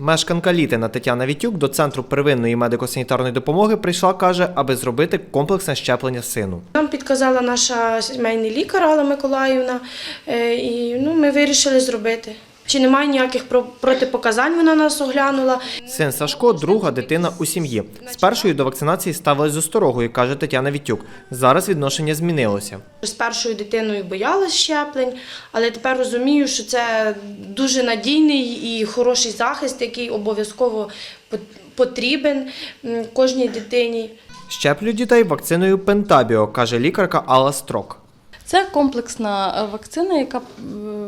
Мешканка Літина Тетяна Вітюк до центру первинної медико-санітарної допомоги прийшла, каже, аби зробити комплексне щеплення сину. Нам підказала наша сімейний лікар Алла Миколаївна, е, і ну, ми вирішили зробити. Чи немає ніяких про- протипоказань, вона нас оглянула. Син Сашко друга дитина у сім'ї. З першою до вакцинації ставилась з осторогою, каже Тетяна Вітюк. Зараз відношення змінилося. З першою дитиною боялась щеплень, але тепер розумію, що це дуже надійний і хороший захист, який обов'язково пот- потрібен кожній дитині. Щеплю дітей вакциною Пентабіо, каже лікарка Алла Строк. Це комплексна е, вакцина, яка е,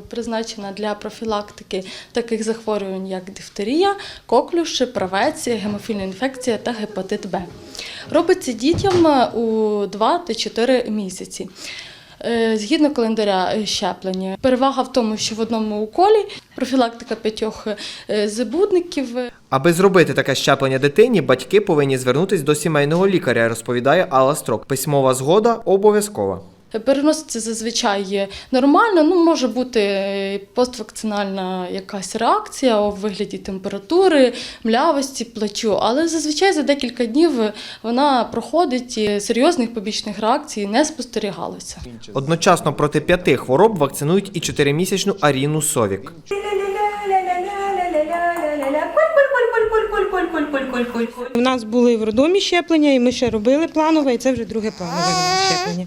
призначена для профілактики таких захворювань, як дифтерія, коклюш, правець, гемофільна інфекція та гепатит Б. Робиться дітям е, у 2-4 місяці. Е, Згідно календаря щеплення, перевага в тому, що в одному уколі профілактика п'ятьох забудників. Аби зробити таке щеплення дитині, батьки повинні звернутись до сімейного лікаря, розповідає Алла Строк. Письмова згода обов'язкова. Переноситься зазвичай нормально. Ну може бути е, поствакцинальна якась реакція у вигляді температури, млявості, плачу, але зазвичай за декілька днів вона проходить і серйозних побічних реакцій не спостерігалося. Одночасно проти п'яти хвороб вакцинують і чотиримісячну Аріну Совік. У нас були в роддомі щеплення, і ми ще робили планове, і це вже друге планове щеплення.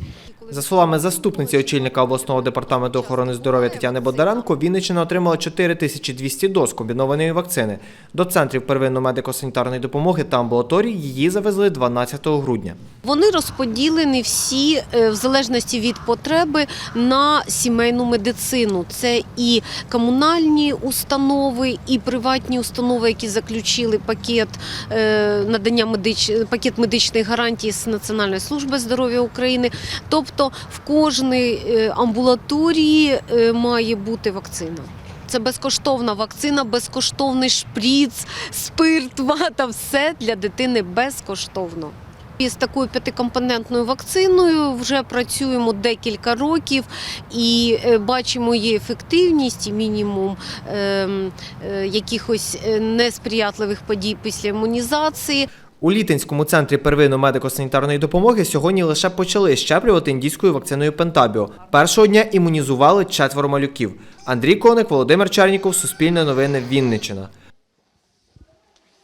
За словами заступниці очільника обласного департаменту охорони здоров'я Тетяни Бондаренко, Вінниччина отримала 4200 доз комбінованої вакцини. До центрів первинної медико-санітарної допомоги та амбулаторій її завезли 12 грудня. Вони розподілені всі е, в залежності від потреби на сімейну медицину. Це і комунальні установи, і приватні установи, які заключили пакет е, надання медич... пакет медичних гарантій з Національної служби здоров'я України. Тобто в кожній е, амбулаторії має бути вакцина. Це безкоштовна вакцина, безкоштовний шприц, спирт, вата, все для дитини безкоштовно. І з такою п'ятикомпонентною вакциною вже працюємо декілька років і е, бачимо її ефективність і мінімум ем, е, якихось е, несприятливих подій після імунізації. У Літинському центрі первинної медико-санітарної допомоги сьогодні лише почали щеплювати індійською вакциною Пентабіо. Першого дня імунізували четверо малюків. Андрій Коник, Володимир Черніков, Суспільне новини, Вінниччина.